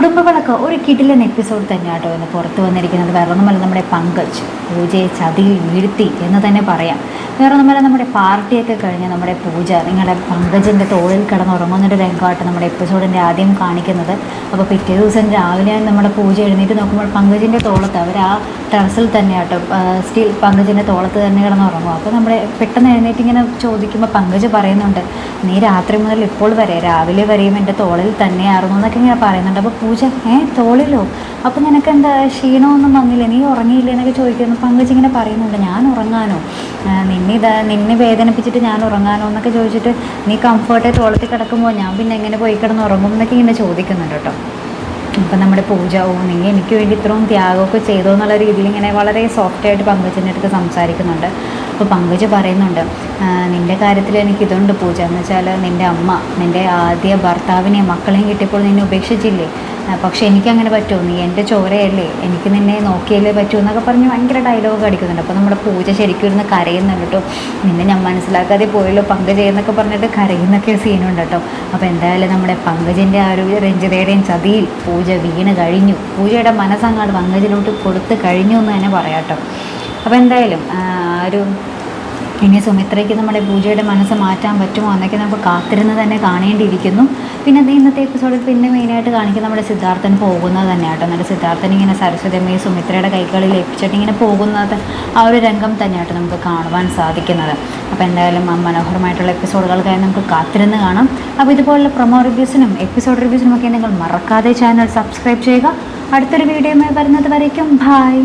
കുടുംബവിളക്ക്. ഒരു കിടിലൻ എപ്പിസോഡ് തന്നെ കേട്ടോ ഇന്ന് പുറത്ത് വന്നിരിക്കുന്നത്. വേറെ ഒന്നുമല്ല നമ്മുടെ പങ്കജ് പൂജയെ ചതിയിൽ വീഴ്ത്തി എന്ന് തന്നെ പറയാം. വേറെ ഒന്നുമല്ല നമ്മുടെ പാർട്ടിയൊക്കെ കഴിഞ്ഞ് നമ്മുടെ പൂജ നിങ്ങളുടെ പങ്കജിന്റെ തോളിൽ കിടന്ന് കിടന്നുറങ്ങുന്നൊരു രംഗമായിട്ട് നമ്മുടെ എപ്പിസോഡിന്റെ ആദ്യം കാണിക്കുന്നത്. അപ്പോൾ പിറ്റേ ദിവസം രാവിലെ നമ്മുടെ പൂജ എഴുന്നേറ്റ് നോക്കുമ്പോൾ പങ്കജിന്റെ തോളത്ത് അവർ ആ ടെറസിൽ തന്നെയാട്ടോ സ്റ്റിൽ പങ്കജിന്റെ തോളത്ത് തന്നെ കിടന്ന് ഉറങ്ങും അപ്പോൾ നമ്മുടെ പെട്ടെന്ന് എഴുന്നേറ്റ് ഇങ്ങനെ ചോദിക്കുമ്പോൾ പങ്കജ് പറയുന്നുണ്ട് നീ രാത്രി മുതൽ ഇപ്പോൾ വരെ രാവിലെ വരെയും എന്റെ തോളിൽ തന്നെയായിരുന്നു എന്നൊക്കെ ഇങ്ങനെ പറയുന്നുണ്ട്. അപ്പോൾ പൂജ? ഏ തോളിലോ? അപ്പം നിനക്ക് എന്താ ക്ഷീണമൊന്നും വന്നില്ല? നീ ഉറങ്ങിയില്ല എന്നൊക്കെ ചോദിക്കുന്നു പങ്കജ് ഇങ്ങനെ പറയുന്നുണ്ട് ഞാൻ ഉറങ്ങാനോ? നിന്നെ ഇതാ നിന്നെ വേദനിപ്പിച്ചിട്ട് ഞാൻ ഉറങ്ങാനോ? എന്നൊക്കെ ചോദിച്ചിട്ട് നീ കംഫർട്ടായി തോളത്തിൽ കിടക്കുമ്പോൾ ഞാൻ പിന്നെ എങ്ങനെ പോയി കിടന്ന് ഉറങ്ങും? എന്നൊക്കെ ഇങ്ങനെ ചോദിക്കുന്നുണ്ട് കേട്ടോ. ഇപ്പം നമ്മുടെ പൂജ ഓ നീ എനിക്ക് വേണ്ടി ഇത്രയും ത്യാഗമൊക്കെ ചെയ്തോ എന്നുള്ള രീതിയിൽ ഇങ്ങനെ വളരെ സോഫ്റ്റായിട്ട് പങ്കജിന്റെ അടുത്ത് സംസാരിക്കുന്നുണ്ട്. അപ്പോൾ പങ്കജ് പറയുന്നുണ്ട് "ആ, നിന്റെ കാര്യത്തിൽ എനിക്ക് ഇതുണ്ട് പൂജ. എന്ന് വെച്ചാൽ നിന്റെ അമ്മ നിന്റെ ആദ്യ ഭർത്താവിനെയും മക്കളെയും കിട്ടിയപ്പോൾ നിന്നെ ഉപേക്ഷിച്ചില്ലേ? പക്ഷേ എനിക്കങ്ങനെ പറ്റുമോ നീ എന്റെ ചോരയല്ലേ? എനിക്ക് നിന്നെ നോക്കിയല്ലേ പറ്റൂ എന്നൊക്കെ പറഞ്ഞ് ഭയങ്കര ഡയലോഗ് അടിക്കുന്നുണ്ട്. അപ്പോൾ നമ്മുടെ പൂജ ശരിക്കും ഇരുന്ന് കരയുന്നുണ്ട് കേട്ടോ. നിന്നെ ഞാൻ മനസ്സിലാക്കാതെ പോയല്ലോ പങ്കജ് എന്നൊക്കെ പറഞ്ഞിട്ട് കരയുന്നൊക്കെ സീനുണ്ട് കേട്ടോ. അപ്പോൾ എന്തായാലും നമ്മുടെ പങ്കജിന്റെ ആ ഒരു രഞ്ജിതയുടെയും ചതിയിൽ പൂജ വീണ് കഴിഞ്ഞു. പൂജയുടെ മനസ്സങ്ങാട് പങ്കജിലോട്ട് കൊടുത്ത് കഴിഞ്ഞു എന്ന് തന്നെ പറയാം കേട്ടോ. അപ്പോൾ എന്തായാലും ഒരു ഇനി സുമിത്രയ്ക്ക് നമ്മുടെ പൂജയുടെ മനസ്സ് മാറ്റാൻ പറ്റുമോ എന്നൊക്കെ നമുക്ക് കാത്തിരുന്ന് തന്നെ കാണേണ്ടിയിരിക്കുന്നു. പിന്നെ അത് ഇന്നത്തെ എപ്പിസോഡിൽ പിന്നെ മെയിനായിട്ട് കാണിക്കുന്ന നമ്മുടെ സിദ്ധാർത്ഥൻ പോകുന്നത് തന്നെ കേട്ടോ. എന്നിട്ട് സിദ്ധാർത്ഥൻ ഇങ്ങനെ സരസ്വതി അമ്മയെ സുമിത്രയുടെ കൈകളിൽ ഏൽപ്പിച്ചിട്ട് ഇങ്ങനെ പോകുന്നത് ആ ഒരു രംഗം തന്നെയായിട്ട് നമുക്ക് കാണുവാൻ സാധിക്കുന്നത്. അപ്പോൾ എന്തായാലും ആ മനോഹരമായിട്ടുള്ള എപ്പിസോഡുകൾക്കായി നമുക്ക് കാത്തിരുന്ന് കാണാം. അപ്പോൾ ഇതുപോലുള്ള പ്രൊമോ റിവ്യൂസിനും എപ്പിസോഡ് റിവ്യൂസിനും ഒക്കെ നിങ്ങൾ മറക്കാതെ ചാനൽ സബ്സ്ക്രൈബ് ചെയ്യുക. അടുത്തൊരു വീഡിയോയുമായി വരുന്നത് വരയ്ക്കും. ബായ്